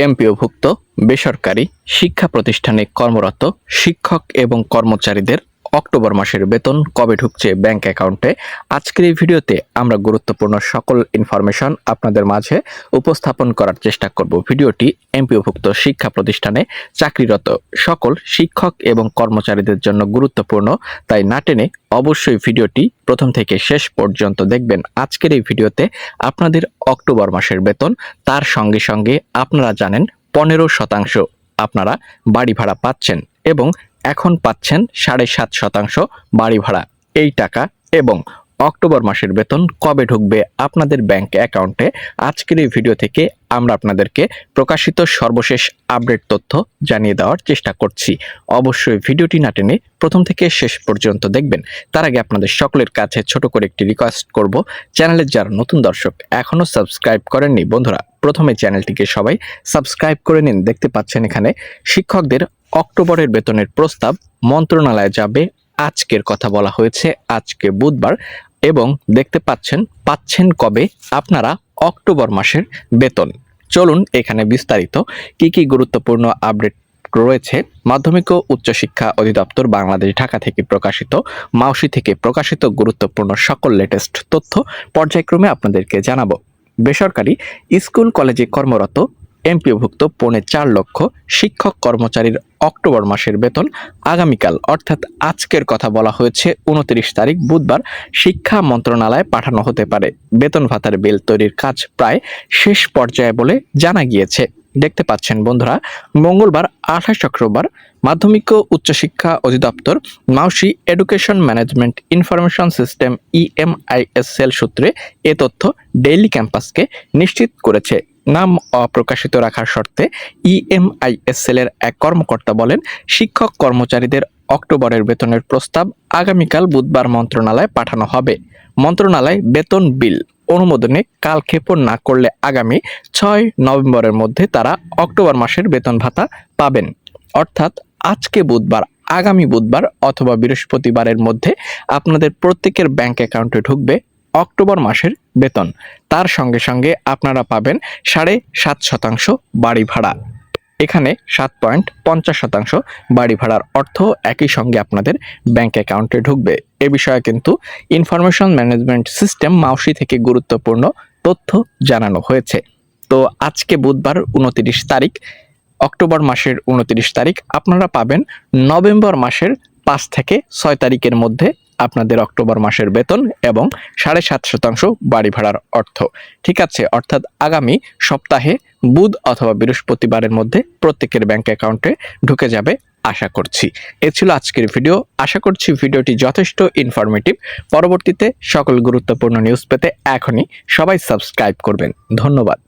এমপিওভুক্ত বেসরকারি শিক্ষা প্রতিষ্ঠানে কর্মরত শিক্ষক এবং কর্মচারীদের অক্টোবর মাসের বেতন কবে ঢুকছে ব্যাংক অ্যাকাউন্টে? আজকের এই ভিডিওতে আমরা গুরুত্বপূর্ণ সকল ইনফরমেশন আপনাদের মাঝে উপস্থাপন করার চেষ্টা করব। ভিডিওটি এমপিওভুক্ত শিক্ষা প্রতিষ্ঠানে চাকরিরত সকল শিক্ষক এবং কর্মচারীদের জন্য গুরুত্বপূর্ণ, তাই না টেনে অবশ্যই ভিডিওটি প্রথম থেকে শেষ পর্যন্ত দেখবেন। আজকের এই ভিডিওতে আপনাদের অক্টোবর মাসের বেতন, তার সঙ্গে সঙ্গে আপনারা জানেন পনেরো শতাংশ আপনারা বাড়ি ভাড়া পাচ্ছেন এবং এখন পাচ্ছেন সাড়ে সাত শতাংশ বাড়ি ভাড়া। এই টাকা এবং অক্টোবর মাসের বেতন কবে ঢুকবে আপনাদের ব্যাংক অ্যাকাউন্টে? আজকের এই ভিডিও থেকে আমরা আপনাদেরকে প্রকাশিত সর্বশেষ আপডেট তথ্য জানিয়ে দেওয়ার চেষ্টা করছি। অবশ্যই ভিডিওটি না টেনে প্রথম থেকে শেষ পর্যন্ত দেখবেন। তার আগে আপনাদের সকলের কাছে ছোট করে একটি রিকোয়েস্ট করব। চ্যানেলের যারা নতুন দর্শক এখনও সাবস্ক্রাইব করেননি বন্ধুরা, প্রথমে চ্যানেলটিকে সবাই সাবস্ক্রাইব করে নিন। দেখতে পাচ্ছেন এখানে শিক্ষকদের অক্টোবরের বেতনের প্রস্তাব মন্ত্রণালয়ে যাবে। আজকের কথা বলা হয়েছে, আজকে বুধবার। এবং দেখতে পাচ্ছেন পাচ্ছেন কবে? আপনারা অক্টোবর মাসের বেতন। চলুন এখানে বিস্তারিত কি কি গুরুত্বপূর্ণ আপডেট রয়েছে। মাধ্যমিক ও উচ্চশিক্ষা অধিদপ্তর বাংলাদেশ ঢাকা থেকে প্রকাশিত। মাউসি থেকে প্রকাশিত গুরুত্বপূর্ণ সকল লেটেস্ট তথ্য পর্যায়ক্রমে আপনাদেরকে জানাব। বেসরকারি স্কুল কলেজে কর্মরত এমপিওভুক্ত পৌনে চার লক্ষ শিক্ষক কর্মচারীর অক্টোবর মাসের বেতন আগামীকাল, অর্থাৎ আজকের কথা বলা হয়েছে, উনত্রিশ তারিখ বুধবার শিক্ষা মন্ত্রণালয়ে পাঠানো হতে পারে। বেতন ভাতার বিল তৈরির কাজ প্রায় শেষ পর্যায়ে বলে জানা গিয়েছে। দেখতে পাচ্ছেন বন্ধুরা, মঙ্গলবার, আঠাশ অক্টোবর, মাধ্যমিক ও উচ্চশিক্ষা অধিদপ্তর, Maushi education management information system, ইএমআইএসএল সূত্রে এ তথ্য ডেইলি ক্যাম্পাসকে নিশ্চিত করেছে। নাম অপ্রকাশিত রাখার শর্তে ইএমআইএসএল এর এক কর্মকর্তা বলেন, শিক্ষক কর্মচারীদের অক্টোবরের বেতনের প্রস্তাব আগামীকাল বুধবার মন্ত্রণালয়ে পাঠানো হবে। মন্ত্রণালয় বেতন বিল অনুমোদনে কালক্ষেপণ না করলে আগামী ছয় নভেম্বরের মধ্যে তারা অক্টোবর মাসের বেতন ভাতা পাবেন। অর্থাৎ আজকে বুধবার, আগামী বুধবার অথবা বৃহস্পতিবারের মধ্যে আপনাদের প্রত্যেকের ব্যাংক অ্যাকাউন্টে ঢুকবে অক্টোবর মাসের বেতন। তার সঙ্গে সঙ্গে আপনারা পাবেন সাড়ে সাত শতাংশ বাড়ি ভাড়া। এখানে সাত পয়েন্ট পঞ্চাশ শতাংশ বাড়ি ভাড়ার অর্থ একই সঙ্গে আপনাদের ব্যাংক অ্যাকাউন্টে ঢুকবে। এ বিষয়ে কিন্তু ইনফরমেশন ম্যানেজমেন্ট সিস্টেম মাউসি থেকে গুরুত্বপূর্ণ তথ্য জানানো হয়েছে। তো আজকে বুধবার উনতিরিশ তারিখ, অক্টোবর মাসের উনতিরিশ তারিখ, আপনারা পাবেন নভেম্বর মাসের পাঁচ থেকে ছয় তারিখের মধ্যে আপনাদের অক্টোবর মাসের বেতন এবং সাড়ে সাত শতাংশ বাড়ি ভাড়ার অর্থ। ঠিক আছে, অর্থাৎ আগামী সপ্তাহে বুধ অথবা বৃহস্পতিবারের মধ্যে প্রত্যেকের ব্যাংক অ্যাকাউন্টে ঢুকে যাবে আশা করছি। এ ছিল আজকের ভিডিও। আশা করছি ভিডিওটি যথেষ্ট ইনফরমেটিভ পরবর্তীতে সকল গুরুত্বপূর্ণ নিউজ পেতে এখনই সবাই সাবস্ক্রাইব করবেন। ধন্যবাদ।